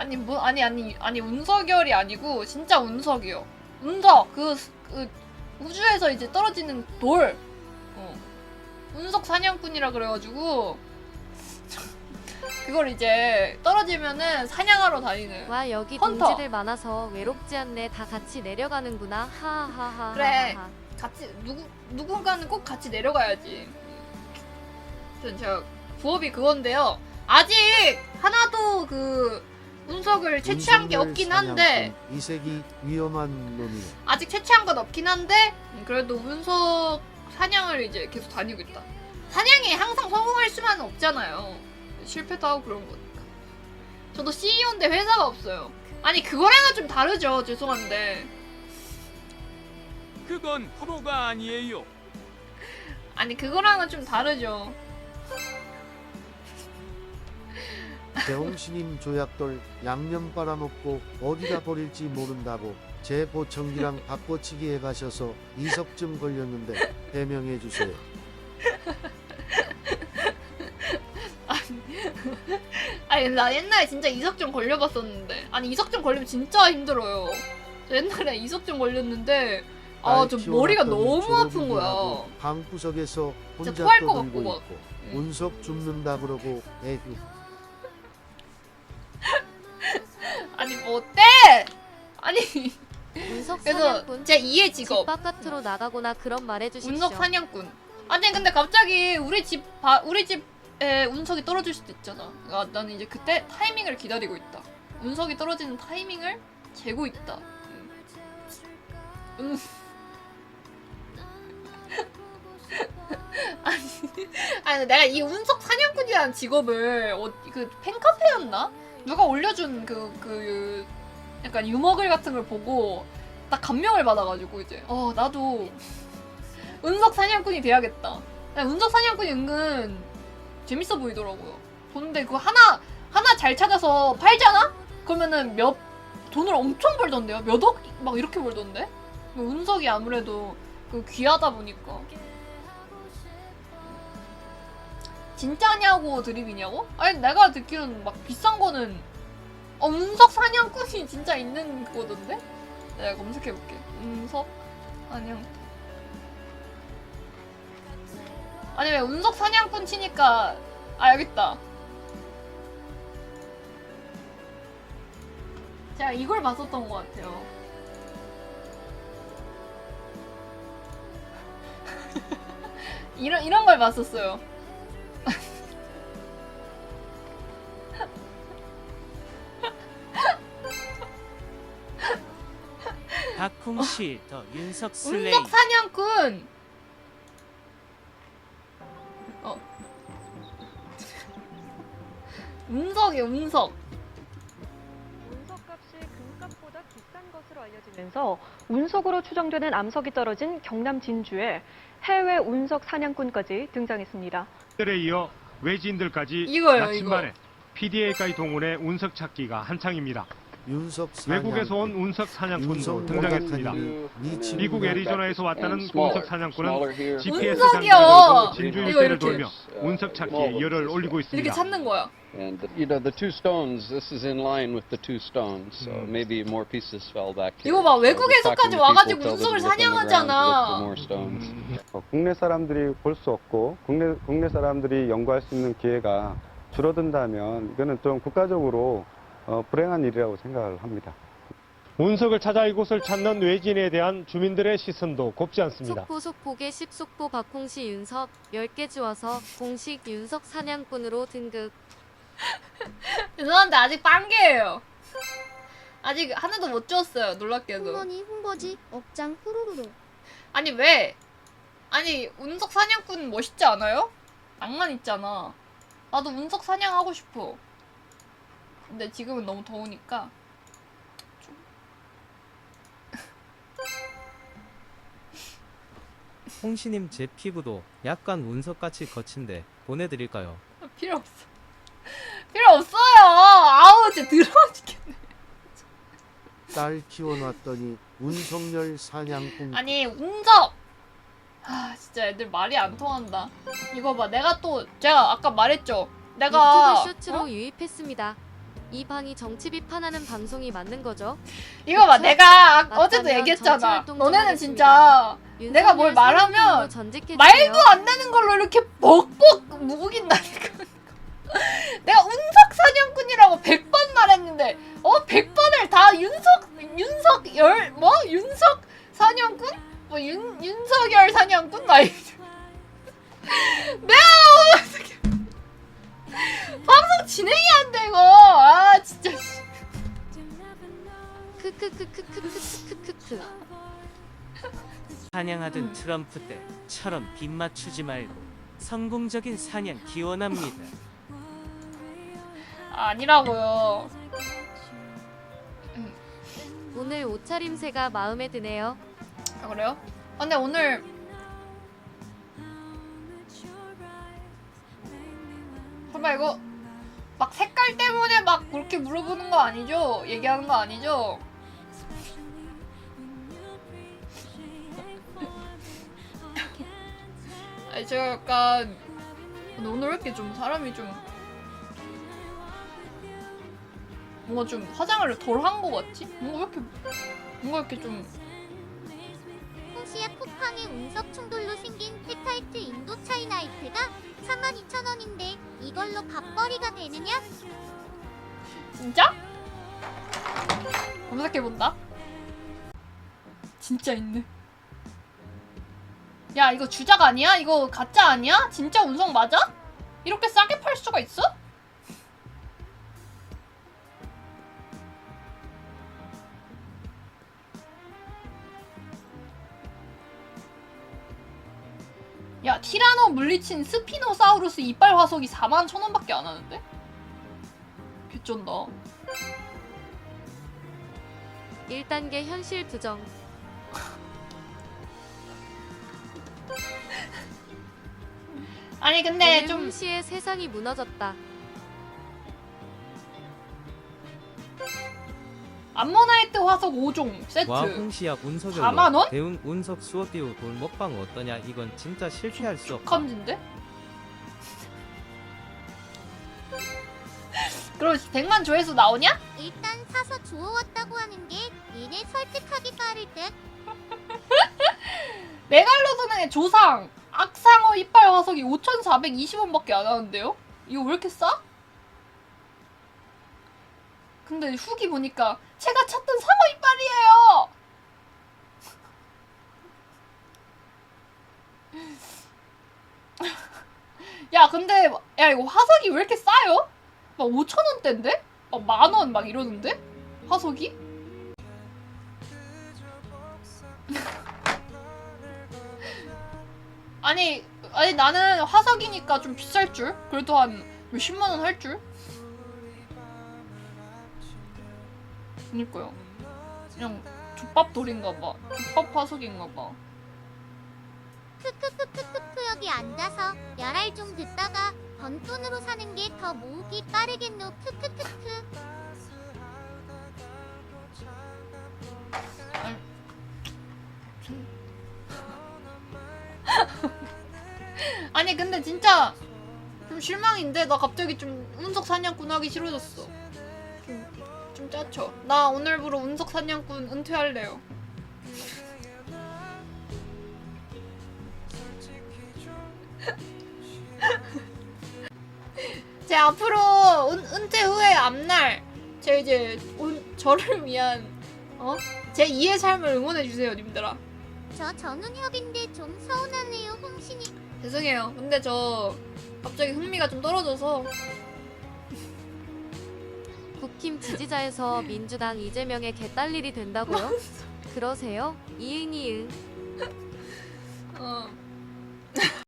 아니 뭐 아니 아니 아니 운석열이 아니고 진짜 운석이요. 운석 그, 그 우주에서 이제 떨어지는 돌. 어. 운석 사냥꾼이라 그래가지고 그걸 이제 떨어지면은 사냥하러 다니는. 와 여기 헌터. 동지들 많아서 외롭지 않네 다 같이 내려가는구나 하하하 그래. 같이 누구 누군가는 꼭 같이 내려가야지. 아무튼 제가 부업이 그건데요. 아직 하나도 그 운석을 채취한 게 없긴 한데 이색이 위험한 놈이야. 아직 채취한 건 없긴 한데 음, 그래도 운석 사냥을 이제 계속 다니고 있다. 사냥이 항상 성공할 수만은 없잖아요. 실패도 하고 그런 거니까. 저도 CEO인데 회사가 없어요. 아니 그거랑은 좀 다르죠. 죄송한데. 그건 프로가 아니에요. 아니 그거랑은 좀 다르죠. 대홍신임 조약돌 양념 빨아먹고 어디다 버릴지 모른다고 제 보청기랑 바꿔치기 해가셔서 이석증 걸렸는데 해명해 주세요. 아니 나 옛날에 진짜 이석증 걸려봤었는데 아니 이석증 걸리면 진짜 힘들어요. 저 옛날에 이석증 걸렸는데 아저딸 머리가 너무 아픈 거야. 방구석에서 혼자 떠들고. 있고 응. 운석 줍는다 그러고 에휴 아니 뭐 어때? 아니 운석 그래서 사냥꾼 제 2의 집 직업 바깥으로 나가거나 그런 말 해주십시오 운석 사냥꾼. 아니 근데 갑자기 우리 집 바, 우리 집에 운석이 떨어질 수도 있잖아. 아, 나는 이제 그때 타이밍을 기다리고 있다. 운석이 떨어지는 타이밍을 재고 있다. 음. 운... 아니, 아니 내가 이 운석 사냥꾼이라는 직업을 어, 그 팬카페였나? 누가 올려준 그, 그 약간 유머글 같은 걸 보고 딱 감명을 받아가지고 이제 어 나도 운석 사냥꾼이 돼야겠다. 야, 운석 사냥꾼이 은근 재밌어 보이더라고요. 근데 그거 하나 하나 잘 찾아서 팔잖아? 그러면은 몇 돈을 엄청 벌던데요. 몇 억 막 이렇게 벌던데. 그 운석이 아무래도 그 귀하다 보니까. 진짜냐고 드립이냐고? 아니 내가 듣기로는 막 비싼 거는 어, 운석 사냥꾼이 진짜 있는 거던데? 내가 검색해볼게. 운석 사냥 아니 왜 운석 사냥꾼 치니까 아 여기 있다. 제가 이걸 봤었던 것 같아요. 이런 이런 걸 봤었어요. 박홍시 더 윤석 슬레이 운석 사냥꾼. 어. 운석이 운석. 운석값이 금값보다 비싼 것으로 알려지면서 운석으로 추정되는 암석이 떨어진 경남 진주에 해외 운석 사냥꾼까지 등장했습니다. 들에 이어 외지인들까지 이거요, 나침반에 PDA까지 동원해 운석 찾기가 한창입니다. 윤석 사냥 외국에서 온 운석 사냥꾼도 등장했습니다. 미국 애리조나에서 왔다는 운석 사냥꾼은 GPS 운석이요! 장비를 진주 일대를 이렇게. 돌며 운석 찾기에 열을 올리고 이렇게 있습니다. 찾는 거야. And you know the two stones. This is in line with the two stones, so Mm. maybe more pieces fell back. 이거. 봐, 외국에서까지 와가지고 운석을 사냥하잖아. stones. 어, 국내 사람들이 볼 수 없고 국내 국내 사람들이 연구할 수 있는 기회가 줄어든다면 이거는 좀 국가적으로 어, 불행한 일이라고 생각을 합니다. 운석을 찾아 이곳을 찾는 외지인에 대한 주민들의 시선도 곱지 않습니다. 속보 속보계 10속보 박홍시 윤석 10개 주어서 공식 윤석 사냥꾼으로 등극 죄송한데 아직 빵개예요. 아직 하나도 못 주었어요. 놀랍게도. 홍원이 홍보지 억장 후루루루 아니 왜? 아니 운석 사냥꾼 멋있지 않아요? 낭만 있잖아. 나도 운석 사냥하고 싶어. 근데 지금은 너무 더우니까 홍시님 제 피부도 약간 운석같이 거친데 보내드릴까요? 필요 없어. 필요 없어요. 아우 진짜 더러워 죽겠네. 딸 키워놨더니 운석열 사냥꾼 아니 운석. 아 진짜 애들 말이 안 통한다. 이거 봐 내가 또 제가 아까 말했죠. 내가 유튜브 쇼츠로 어? 유입했습니다 이 방이 정치 비판하는 방송이 맞는 거죠? 이거 봐? 내가 아- 맞다면 어제도 얘기했잖아 너네는. 진짜 내가 뭘 윤석열 말하면. 말도 안 되는 걸로 이렇게 벅벅 무긴다니까 내가 운석 사냥꾼이라고 100번 말했는데 어 100번을 다 윤석 윤석 열 뭐 윤석 사냥꾼 뭐 윤 윤석열 사냥꾼 나 이거 내가 어떻게 방송 진행이 안 되고 아 진짜 크크크크크크크크크. 사냥하던 트럼프 때처럼 빗 맞추지 말고 성공적인 사냥 기원합니다. 아니라고요 오늘 옷차림새가 마음에 드네요. 아 그래요? 아, 근데 오늘 설마 이거 막 색깔 때문에 막 그렇게 물어보는 거 아니죠? 얘기하는 거 아니죠? 아니 제가 약간 오늘 왜 이렇게 좀 사람이 좀 뭔가 좀 화장을 덜 한 거 같지? 뭔가 왜 이렇게 뭔가 이렇게 좀 쿠팡의 운석 충돌로 생긴 텍타이트 인도 차이나이트가 32,000원인데 이걸로 밥벌이가 되느냐? 진짜? 검색해본다. 진짜 있네. 야, 이거 주작 아니야? 이거 가짜 아니야? 진짜 운석 맞아? 이렇게 싸게 팔 수가 있어? 야, 티라노 물리친 스피노사우루스 이빨 화석이 4만 천 원밖에 안 하는데? 개쩐다. 1단계 현실 부정. 아니 근데 좀 홍시의 세상이 무너졌다. 암모나이트 화석 5종 세트 와 홍시야 운석열로 4만 원? 대응 운석 수어비우 돈 먹방 어떠냐 이건 진짜 실패할 수 없다. 감진데? 그럼 100만 조회수 나오냐? 일단 사서 주워왔다고 하는 게 얘네 설득하기 빠를 듯. 메갈로돈의 조상 악상어 이빨 화석이 5,420원밖에 안 하는데요? 이거 왜 이렇게 싸? 근데 후기 보니까 제가 찾던 상어 이빨이에요. 야 근데 야 이거 화석이 왜 이렇게 싸요? 막 5천 원대인데? 막 만 원 막 이러는데? 화석이? 아니 아니 나는 화석이니까 좀 비쌀 줄 그래도 한 몇십만 원 할 줄. 그니까요. 그냥 족밥 돌인가 봐. 족밥 화석인가 봐. 크크크크크크 여기 앉아서 열알 좀 듣다가 번 돈으로 사는 게 더 모으기 빠르겠노. 크크크크. 아니 근데 진짜 좀 실망인데 나 갑자기 좀 운석 사냥꾼 하기 싫어졌어. 짜쳐. 나 오늘부로 운석 사냥꾼 은퇴할래요. 제 앞으로 은, 은퇴 후의 앞날 제 이제 온, 저를 위한 어? 제 2의 삶을 응원해 주세요, 님들아. 저 전운혁인데 좀 서운하네요, 홍신이. 죄송해요. 근데 저 갑자기 흥미가 좀 떨어져서 국힘 지지자에서 민주당 이재명의 개딸 일이 된다고요? 그러세요? 이응 이응. 어.